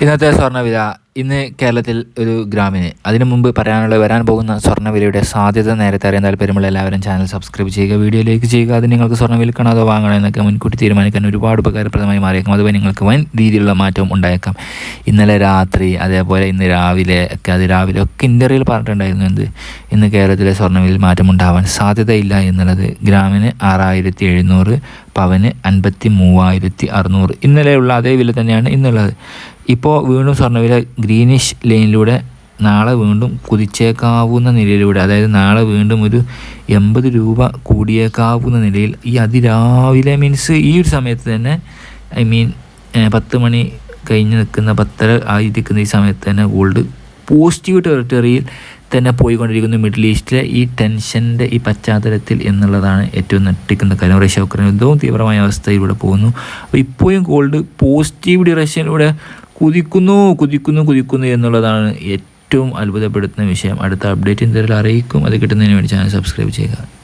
ഇന്നത്തെ സ്വർണവില ഇന്ന് കേരളത്തിൽ ഒരു ഗ്രാമിന് അതിനു മുമ്പ് പറയാനുള്ള വരാൻ പോകുന്ന സ്വർണവിലയുടെ സാധ്യത നേരത്തെ അറിയാൻ താല്പര്യമുള്ള എല്ലാവരും ചാനൽ സബ്സ്ക്രൈബ് ചെയ്യുക വീഡിയോ ലൈക്ക് ചെയ്യുക. അത് നിങ്ങൾക്ക് സ്വർണവില വിൽക്കണോ അതോ വാങ്ങണോ എന്നൊക്കെ മുൻകൂട്ടി തീരുമാനിക്കാൻ ഒരുപാട് ഉപകാരപ്രദമായി മാറിയേക്കും. അതുപോലെ നിങ്ങൾക്ക് വൻ രീതിയിലുള്ള മാറ്റം ഉണ്ടായേക്കാം. ഇന്നലെ രാത്രി അതേപോലെ ഇന്ന് രാവിലെ ഒക്കെ അത് രാവിലെ ഒക്കെ ഇന്റർവ്യൂവിൽ പറഞ്ഞിട്ടുണ്ടായിരുന്നു എന്ത്? ഇന്ന് കേരളത്തിലെ സ്വർണവിലയിൽ മാറ്റം ഉണ്ടാവാൻ സാധ്യതയില്ല എന്നുള്ളത് ഗ്രാമിന് ആറായിരത്തി എഴുന്നൂറ് പവന് അൻപത്തി മൂവായിരത്തി അറുന്നൂറ് ഇന്നലെയുള്ള അതേ വില തന്നെയാണ് ഇന്നുള്ളത്. ഇപ്പോൾ വീണ്ടും സ്വർണവില ഗ്രീനിഷ് ലൈനിലൂടെ നാളെ വീണ്ടും കുതിച്ചേക്കാവുന്ന നിലയിലൂടെ അതായത് നാളെ വീണ്ടും ഒരു എൺപത് രൂപ കൂടിയേക്കാവുന്ന നിലയിൽ ഈ അതിരാവിലെ മീൻസ് ഈ ഒരു സമയത്ത് തന്നെ ഐ മീൻ പത്ത് മണി കഴിഞ്ഞ് നിൽക്കുന്ന പത്തര ആയി നിൽക്കുന്ന ഈ സമയത്ത് തന്നെ ഗോൾഡ് പോസിറ്റീവ് ടെറിട്ടറിയിൽ തന്നെ പോയിക്കൊണ്ടിരിക്കുന്നു മിഡിൽ ഈസ്റ്റിലെ ഈ ടെൻഷന്റെ ഈ പശ്ചാത്തലത്തിൽ എന്നുള്ളതാണ് ഏറ്റവും നട്ടിക്കുന്ന കാര്യം. റഷ്യ ഉക്രൈൻ യുദ്ധവും തീവ്രമായ അവസ്ഥയിലൂടെ പോകുന്നു. അപ്പോൾ ഇപ്പോഴും ഗോൾഡ് പോസിറ്റീവ് ഡിറക്ഷനിലൂടെ കുതിക്കുന്നു കുതിക്കുന്നു കുതിക്കുന്നു എന്നുള്ളതാണ് ഏറ്റവും അത്ഭുതപ്പെടുത്തുന്ന വിഷയം. അടുത്ത അപ്ഡേറ്റ് എന്തെങ്കിലും അറിയിക്കും. അത് കിട്ടുന്നതിന് വേണ്ടി ചാനൽ സബ്സ്ക്രൈബ് ചെയ്യുക.